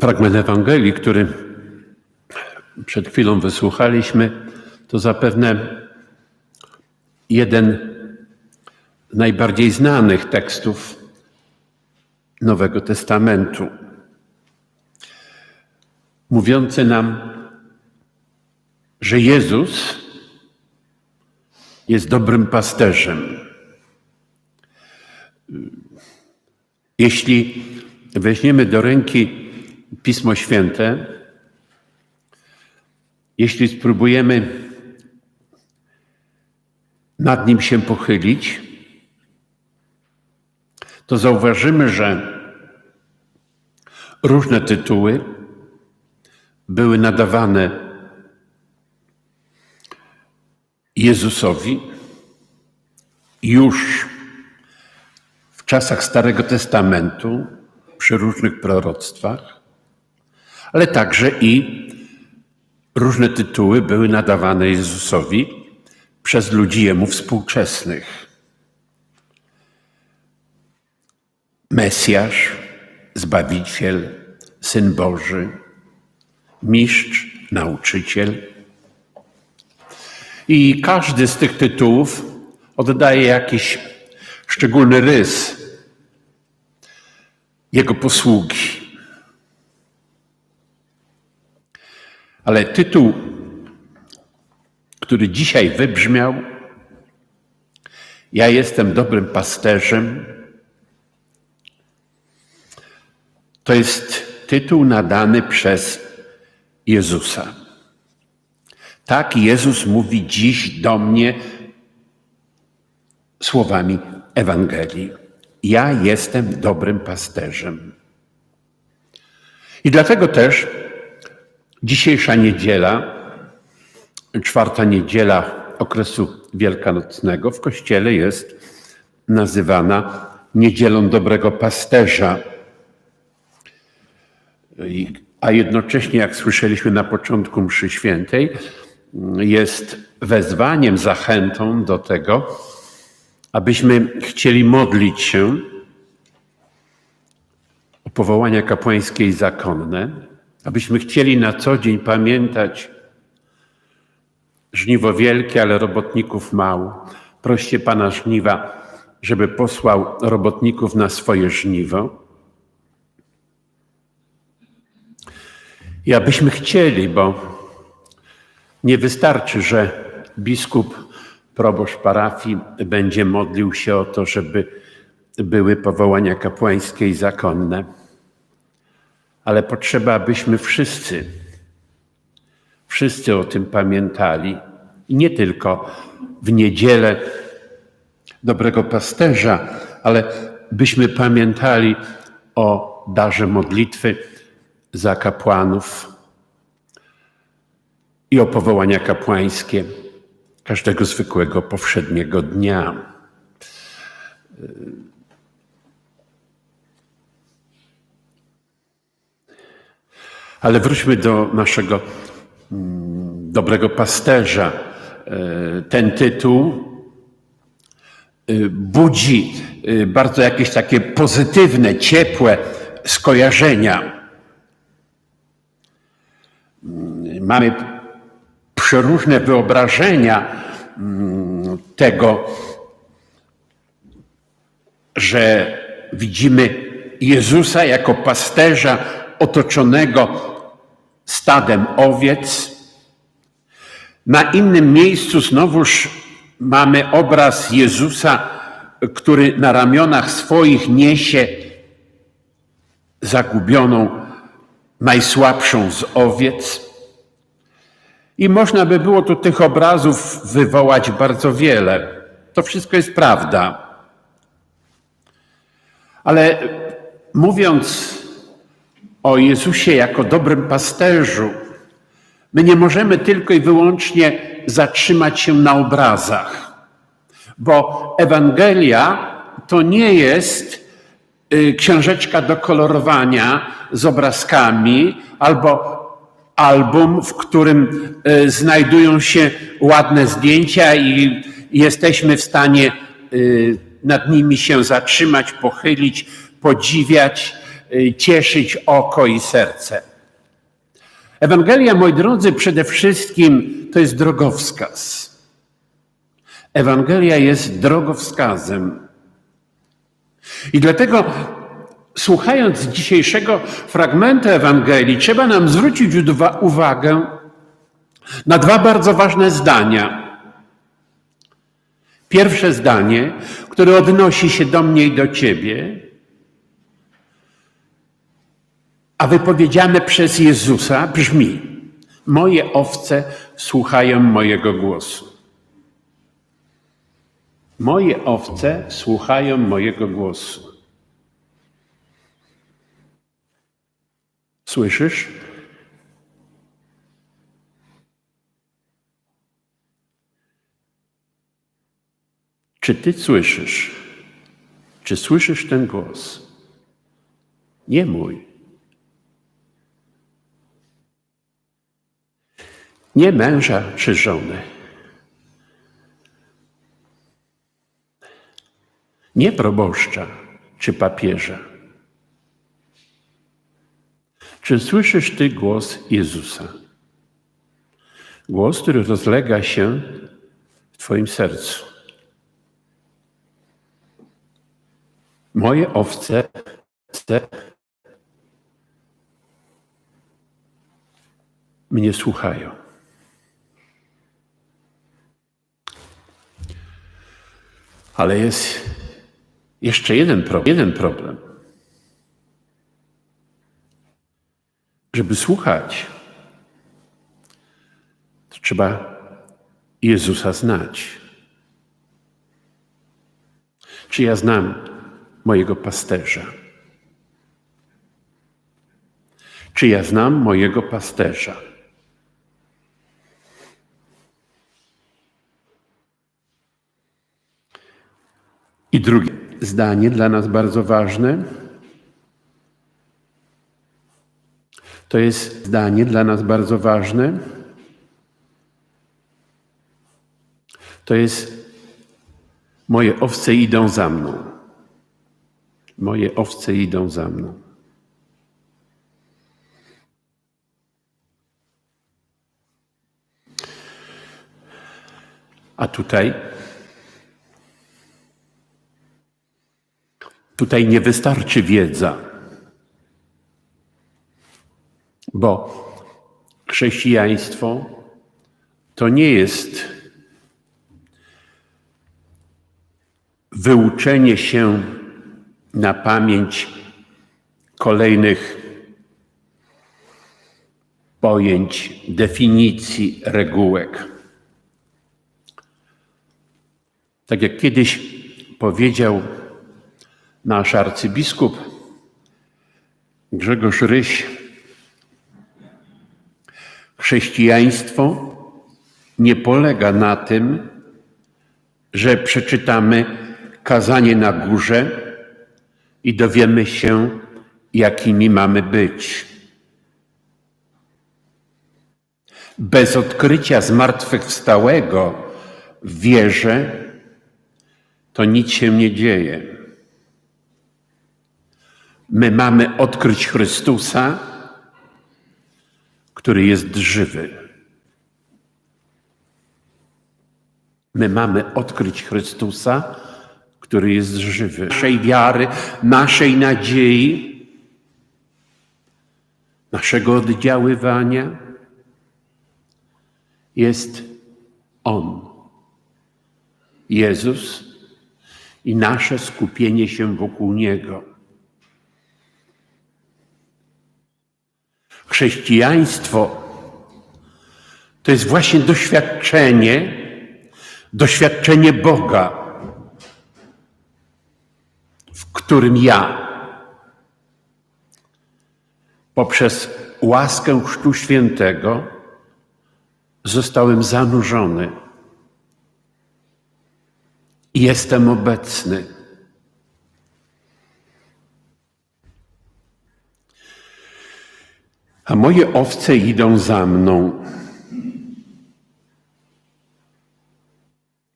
Fragment Ewangelii, który przed chwilą wysłuchaliśmy, to zapewne jeden z najbardziej znanych tekstów Nowego Testamentu, mówiący nam, że Jezus jest dobrym pasterzem. Jeśli weźmiemy do ręki Pismo Święte, jeśli spróbujemy nad nim się pochylić, to zauważymy, że różne tytuły były nadawane Jezusowi już w czasach Starego Testamentu, przy różnych proroctwach, ale także i różne tytuły były nadawane Jezusowi przez ludzi jemu współczesnych. Mesjasz, Zbawiciel, Syn Boży, Mistrz, Nauczyciel. I każdy z tych tytułów oddaje jakiś szczególny rys jego posługi. Ale tytuł, który dzisiaj wybrzmiał, ja jestem dobrym pasterzem, to jest tytuł nadany przez Jezusa. Tak Jezus mówi dziś do mnie słowami Ewangelii. Ja jestem dobrym pasterzem. I dlatego też dzisiejsza niedziela, czwarta niedziela okresu wielkanocnego w Kościele jest nazywana niedzielą dobrego pasterza. A jednocześnie, jak słyszeliśmy na początku mszy świętej, jest wezwaniem, zachętą do tego, abyśmy chcieli modlić się o powołania kapłańskie i zakonne, abyśmy chcieli na co dzień pamiętać żniwo wielkie, ale robotników mało. Proście Pana żniwa, żeby posłał robotników na swoje żniwo. I abyśmy chcieli, bo nie wystarczy, że biskup, proboszcz parafii będzie modlił się o to, żeby były powołania kapłańskie i zakonne, ale potrzeba, abyśmy wszyscy, wszyscy o tym pamiętali i nie tylko w niedzielę dobrego pasterza, ale byśmy pamiętali o darze modlitwy za kapłanów i o powołania kapłańskie każdego zwykłego, powszedniego dnia. Ale wróćmy do naszego mm, dobrego pasterza. Ten tytuł budzi bardzo jakieś takie pozytywne, ciepłe skojarzenia. Mamy przeróżne wyobrażenia mm, tego, że widzimy Jezusa jako pasterza otoczonego stadem owiec. Na innym miejscu znowuż mamy obraz Jezusa, który na ramionach swoich niesie zagubioną, najsłabszą z owiec. I można by było tu tych obrazów wywołać bardzo wiele. To wszystko jest prawda. Ale mówiąc o Jezusie jako dobrym pasterzu, my nie możemy tylko i wyłącznie zatrzymać się na obrazach, bo Ewangelia to nie jest książeczka do kolorowania z obrazkami albo album, w którym znajdują się ładne zdjęcia i jesteśmy w stanie nad nimi się zatrzymać, pochylić, podziwiać. y, cieszyć oko i serce. Ewangelia, moi drodzy, przede wszystkim to jest drogowskaz. Ewangelia jest drogowskazem. I dlatego, słuchając dzisiejszego fragmentu Ewangelii, trzeba nam zwrócić uwa- uwagę na dwa bardzo ważne zdania. Pierwsze zdanie, które odnosi się do mnie i do ciebie, a wypowiedziane przez Jezusa brzmi: Moje owce słuchają mojego głosu. Moje owce słuchają mojego głosu. Słyszysz? Czy ty słyszysz? Czy słyszysz ten głos? Nie mój. Nie męża czy żony. Nie proboszcza czy papieża. Czy słyszysz ty głos Jezusa? Głos, który rozlega się w twoim sercu. Moje owce mnie słuchają. Ale jest jeszcze jeden problem. Jeden problem. Żeby słuchać, to trzeba Jezusa znać. Czy ja znam mojego pasterza? Czy ja znam mojego pasterza? I drugie zdanie dla nas bardzo ważne. To jest zdanie dla nas bardzo ważne. To jest moje owce idą za mną. Moje owce idą za mną. A tutaj Tutaj nie wystarczy wiedza, bo chrześcijaństwo to nie jest wyuczenie się na pamięć kolejnych pojęć, definicji, regułek. Tak jak kiedyś powiedział nasz arcybiskup Grzegorz Ryś, chrześcijaństwo nie polega na tym, że przeczytamy kazanie na górze i dowiemy się, jakimi mamy być. Bez odkrycia zmartwychwstałego w wierze to nic się nie dzieje. My mamy odkryć Chrystusa, który jest żywy. My mamy odkryć Chrystusa, który jest żywy. Naszej wiary, naszej nadziei, naszego oddziaływania jest On, Jezus i nasze skupienie się wokół Niego. Chrześcijaństwo to jest właśnie doświadczenie, doświadczenie Boga, w którym ja poprzez łaskę Chrztu Świętego zostałem zanurzony i jestem obecny. A moje owce idą za mną.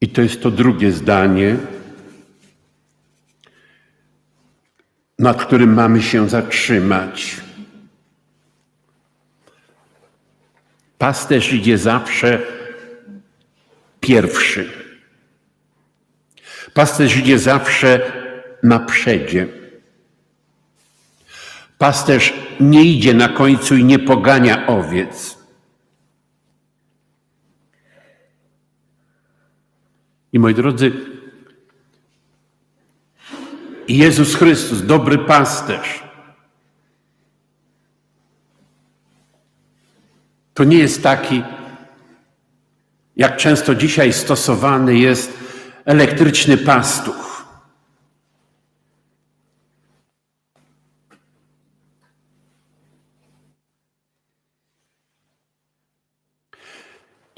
I to jest to drugie zdanie, nad którym mamy się zatrzymać. Pasterz idzie zawsze pierwszy. Pasterz idzie zawsze na przedzie. Pasterz nie idzie na końcu i nie pogania owiec. I moi drodzy, Jezus Chrystus, dobry pasterz, to nie jest taki, jak często dzisiaj stosowany jest elektryczny pastuch.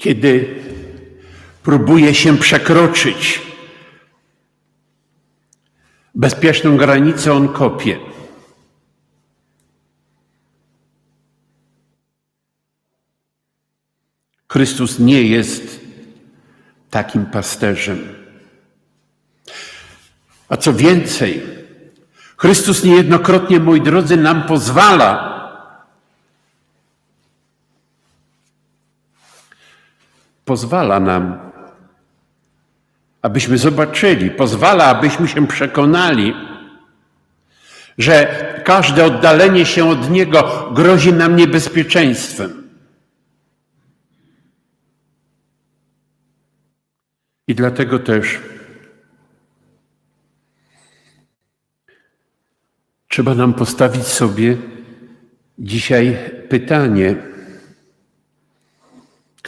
Kiedy próbuje się przekroczyć bezpieczną granicę, on kopie. Chrystus nie jest takim pasterzem. A co więcej, Chrystus niejednokrotnie, moi drodzy, nam pozwala pozwala nam, abyśmy zobaczyli, pozwala, abyśmy się przekonali, że każde oddalenie się od Niego grozi nam niebezpieczeństwem. I dlatego też trzeba nam postawić sobie dzisiaj pytanie,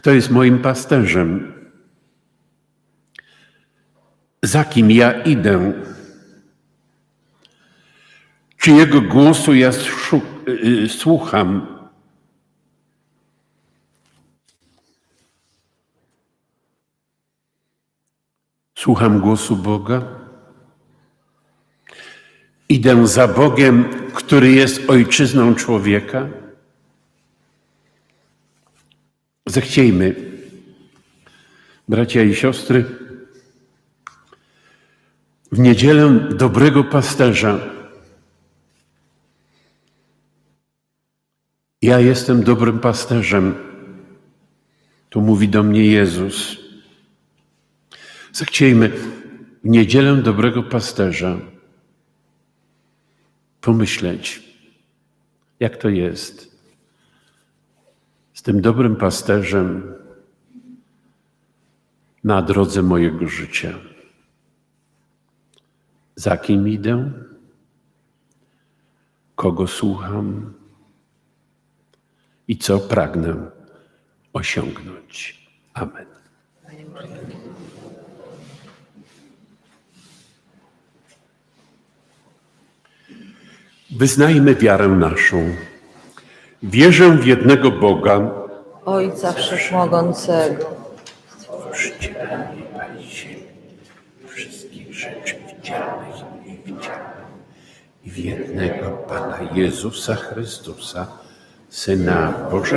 kto jest moim pasterzem? Za kim ja idę? Czy jego głosu ja y, słucham? Słucham głosu Boga? Idę za Bogiem, który jest ojczyzną człowieka? Zechciejmy, bracia i siostry, w niedzielę dobrego pasterza. Ja jestem dobrym pasterzem. Tu mówi do mnie Jezus. Zechciejmy w niedzielę dobrego pasterza pomyśleć, jak to jest z tym dobrym pasterzem na drodze mojego życia. Za kim idę? Kogo słucham? I co pragnę osiągnąć? Amen. Wyznajmy wiarę naszą. Wierzę w jednego Boga, Ojca Wszechmogącego, Stworzyciela nieba i ziemi, wszystkich rzeczy widzialnych i niewidzialnych, i w jednego Pana Jezusa Chrystusa, Syna Bożego.